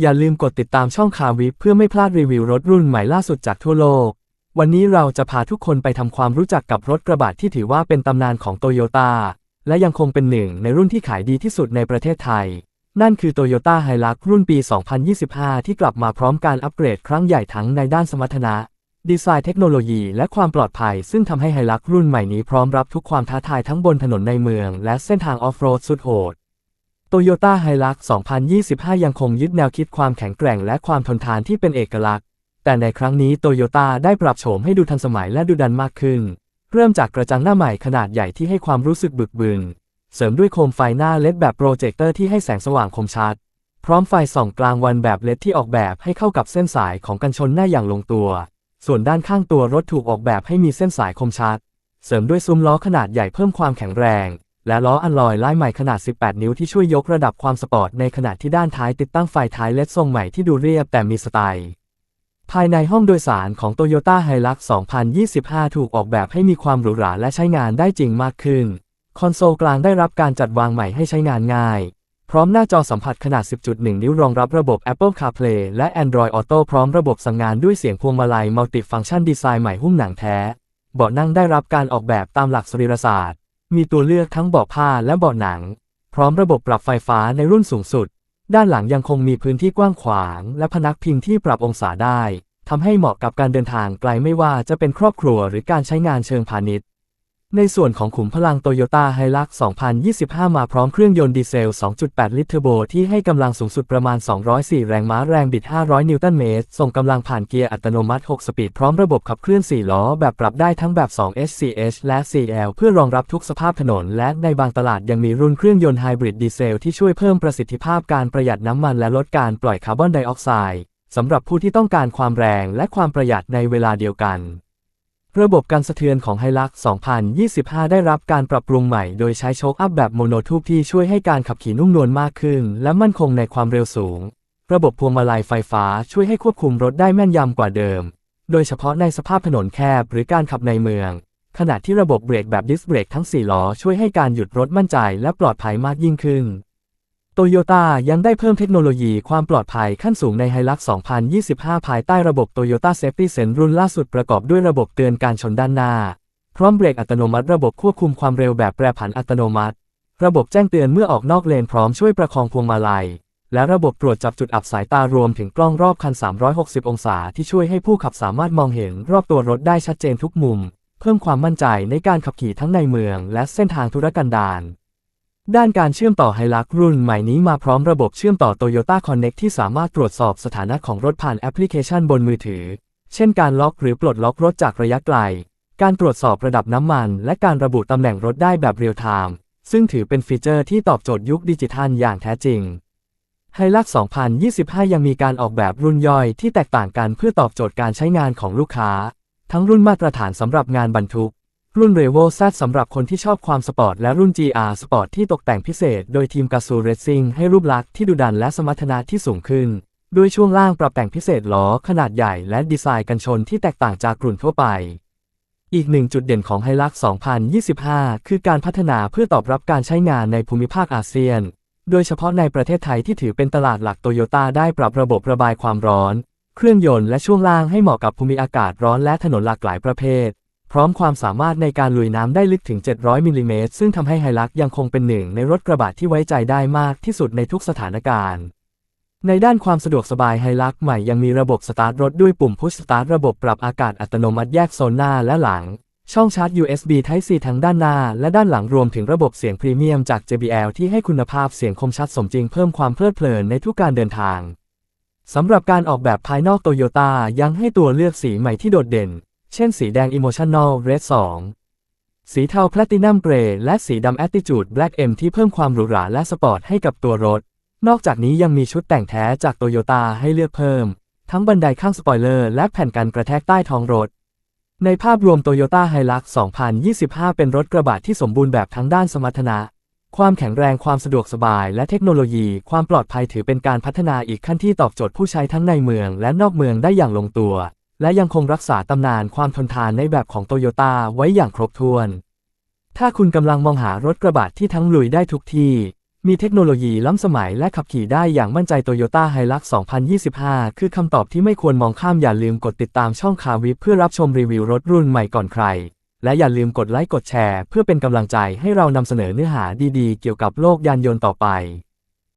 อย่าลืมกดติดตามช่องคาวิเพื่อไม่พลาดรีวิวรถรุ่นใหม่ล่าสุดจากทั่วโลก วันนี้เราจะพาทุกคนไปทำความรู้จักกับรถกระบะที่ถือว่าเป็นตำนานของโตโยต้าและยังคงเป็นหนึ่งในรุ่นที่ขายดีที่สุดในประเทศไทย นั่นคือ Toyota h i l u x รุ่นปี 2025 ที่กลับมาพร้อมการอัปเกรดครั้งใหญ่ทั้งในด้านสมรรถนะ ดีไซน์เทคโนโลยีและความปลอดภัย ซึ่งทำให้ไฮลักรุ่นใหม่นี้พร้อมรับทุกความท้าทายทั้งบนถนนในเมือง และเส้นทางออฟโรดสุดโหด Toyota h i l u x 2025 ยังคงยึดแนวคิดความแข็งแกร่งและความทนทานที่เป็นเอกลักษณ์ แต่ในครั้งนี้โตโยต้าได้ปรับโฉมให้ดูทันสมัยและดูดันมากขึ้น เริ่มจากกระจังหน้าใหม่ขนาดใหญ่ที่ให้ความรู้สึกบึกบึน เสริมด้วยโคมไฟหน้าเลดแบบโปรเจคเตอร์ที่ให้แสงสว่างคมชัด พร้อมไฟส่องกลางวันแบบเลดที่ออกแบบให้เข้ากับเส้นสายของกันชนหน้าอย่างลงตัว ส่วนด้านข้างตัวรถถูกออกแบบให้มีเส้นสายคมชัด เสริมด้วยซุ้มล้อขนาดใหญ่เพิ่มความแข็งแรง และล้ออัลลอยไลายใหม่ขนาด 18 นิ้วที่ช่วยยกระดับความสปอร์ตในขณะที่ด้านท้ายติดตั้งไฟท้ายเลดทรงใหม่ที่ดูเรียบแต่มีสไตล์ ภายในห้องโดยสารของ Toyota Hilux 2025 ถูกออกแบบให้มีความหรูหราและใช้งานได้จริงมากขึ้น คอนโซลกลางได้รับการจัดวางใหม่ให้ใช้งานง่าย พร้อมหน้าจอสัมผัสขนาด 10.1 นิ้วรองรับระบบ Apple CarPlay และ Android Auto พร้อมระบบสั่งงานด้วยเสียงพวงมาลัยมัลติฟังก์ชันดีไซน์ใหม่หุ้มหนังแท้ เบาะนั่งได้รับการออกแบบตามหลักสรีรศาสตร์ มีตัวเลือกทั้งเบาะผ้าและเบาะหนัง พร้อมระบบปรับไฟฟ้าในรุ่นสูงสุด ด้านหลังยังคงมีพื้นที่กว้างขวาง และพนักพิงที่ปรับองศาได้ทำให้เหมาะกับการเดินทางไกลไม่ว่าจะเป็นครอบครัวหรือการใช้งานเชิงพาณิชย์ ในส่วนของขุมพลังโตโยต้าไฮลัก2025 มาพร้อมเครื่องยนต์ดีเซล 2.8 ลิตรเทอร์โบที่ให้กำลังสูงสุดประมาณ 204 แรงม้าแรงบิด 500 นิวตันเมตร ส่งกำลังผ่านเกียร์อัตโนมัติ 6 สปีด พร้อมระบบขับเคลื่อน 4 ล้อ แบบปรับได้ทั้งแบบ 2 SCH และ 4L เพื่อรองรับทุกสภาพถนน และในบางตลาดยังมีรุ่นเครื่องยนต์ไฮบริดดีเซลที่ช่วยเพิ่มประสิทธิภาพการประหยัดน้ำมันและลดการปล่อยคาร์บอนไดออกไซด์สำหรับผู้ที่ต้องการความแรงและความประหยัดในเวลาเดียวกัน ระบบการสะเทือนของไฮลัก2025 ได้รับการปรับปรุงใหม่ โดยใช้โชคอัพแบบโมโนทูบที่ช่วยให้การขับขี่นุ่มนวลมากขึ้น และมั่นคงในความเร็วสูง ระบบพวงมาลัยไฟฟ้าช่วยให้ควบคุมรถได้แม่นยำกว่าเดิม โดยเฉพาะในสภาพถนนแคบหรือการขับในเมือง ขณะที่ระบบเบรกแบบดิสเบรกทั้ง 4 ล้อช่วยให้การหยุดรถมั่นใจและปลอดภัยมากยิ่งขึ้น โตโยต้ายังได้เพิ่มเทคโนโลยีความปลอดภัยขั้นสูงในไฮลัก 2025 ภายใต้ระบบ Toyota Safety Sense รุ่นล่าสุดประกอบด้วยระบบเตือนการชนด้านหน้า พร้อมเบรกอัตโนมัติระบบควบคุมความเร็วแบบแปรผันอัตโนมัติ ระบบแจ้งเตือนเมื่อออกนอกเลนพร้อมช่วยประคองพวงมาลัย และระบบตรวจจับจุดอับสายตารวมถึงกล้องรอบคัน 360 องศาที่ช่วยให้ผู้ขับสามารถมองเห็นรอบตัวรถได้ชัดเจนทุกมุม เพิ่มความมั่นใจในการขับขี่ทั้งในเมือง และเส้นทางธุรกันดาร ด้านการเชื่อมต่อไฮลักรุ่นใหม่นี้มาพร้อมระบบเชื่อมต่อ Toyota Connect ที่สามารถตรวจสอบสถานะของรถผ่านแอปพลิเคชันบนมือถือ เช่นการล็อกหรือปลดล็อกรถจากระยะไกล การตรวจสอบระดับน้ำมัน และการระบุตำแหน่งรถได้แบบเรียลไทม์ ซึ่งถือเป็นฟีเจอร์ที่ตอบโจทย์ยุคดิจิทัลอย่างแท้จริงไฮลัก2025 ยังมีการออกแบบรุ่นย่อยที่แตกต่างกันเพื่อตอบโจทย์การใช้งานของลูกค้า ทั้งรุ่นมาตรฐานสำหรับงานบรรทุก รุ่น r e v o Z สำหรับคนที่ชอบความสปอร์ตและรุ่น GR Sport ที่ตกแต่งพิเศษ โดยทีมกาซูเรซซิ่งให้รูปลักษณ์ที่ดุดันและสมรรถนะที่สูงขึ้น ด้วยช่วงล่างปรับแต่งพิเศษล้อขนาดใหญ่และดีไซน์กันชนที่แตกต่างจากกลุ่นทั่วไป อีกหนึ่งจุดเด่นของไฮลัก 2025 คือการพัฒนาเพื่อตอบรับการใช้งานในภูมิภาคอาเซียน โดยเฉพาะในประเทศไทยที่ถือเป็นตลาดหลักโตโยต้าได้ปรับระบบระบายความร้อน เครื่องยนต์และช่วงล่างให้เหมาะกับภูมิอากาศร้อนและถนนหลากหลายประเภท พร้อมความสามารถในการลุยน้ำได้ลึกถึง 700มิลลิเมตรซึ่งทำให้ไฮลักยังคงเป็นหนึ่งในรถกระบะที่ไว้ใจได้มากที่สุดในทุกสถานการณ์ ในด้านความสะดวกสบายไฮลักใหม่ยังมีระบบสตาร์ทรถด้วยปุ่มพุชสตาร์ทระบบปรับอากาศอัตโนมัติแยกโซนหน้าและหลัง ช่องชาร์จ USB Type C ทั้งด้านหน้าและด้านหลังรวมถึงระบบเสียงพรีเมียมจาก JBL ที่ให้คุณภาพเสียงคมชัดสมจริงเพิ่มความเพลิดเพลินในทุกการเดินทางสำหรับการออกแบบภายนอกโตโยต้ายังให้ตัวเลือกสีใหม่ที่โดดเด่น เช่นสีแดง Emotional Red 2 สีเทา Platinum Grey และสีดำ Attitude Black M ที่เพิ่มความหรูหราและสปอร์ตให้กับตัวรถ นอกจากนี้ยังมีชุดแต่งแท้จากโตโยต้าให้เลือกเพิ่ม ทั้งบันไดข้างสปอยเลอร์และแผ่นกันกระแทกใต้ท้องรถ ในภาพรวม Toyota Hilux 2025 เป็นรถกระบะที่สมบูรณ์แบบทั้งด้านสมรรถนะความแข็งแรงความสะดวกสบาย และเทคโนโลยี ความปลอดภัยถือเป็นการพัฒนาอีกขั้นที่ตอบโจทย์ผู้ใช้ทั้งในเมืองและนอกเมืองได้อย่างลงตัว และยังคงรักษาตำนานความทนทานในแบบของโตโยต้าไว้อย่างครบถ้วน ถ้าคุณกำลังมองหารถกระบะที่ทั้งลุยได้ทุกที่ มีเทคโนโลยีล้ำสมัยและขับขี่ได้อย่างมั่นใจ Toyota Hilux 2025 คือคำตอบที่ไม่ควรมองข้ามอย่าลืมกดติดตามช่องคาวิเพื่อรับชมรีวิวรถรุ่นใหม่ก่อนใคร และอย่าลืมกดไลค์กดแชร์ เพื่อเป็นกำลังใจให้เรานำเสนอเนื้อหาดีๆ เกี่ยวกับโลกยานยนต์ต่อไป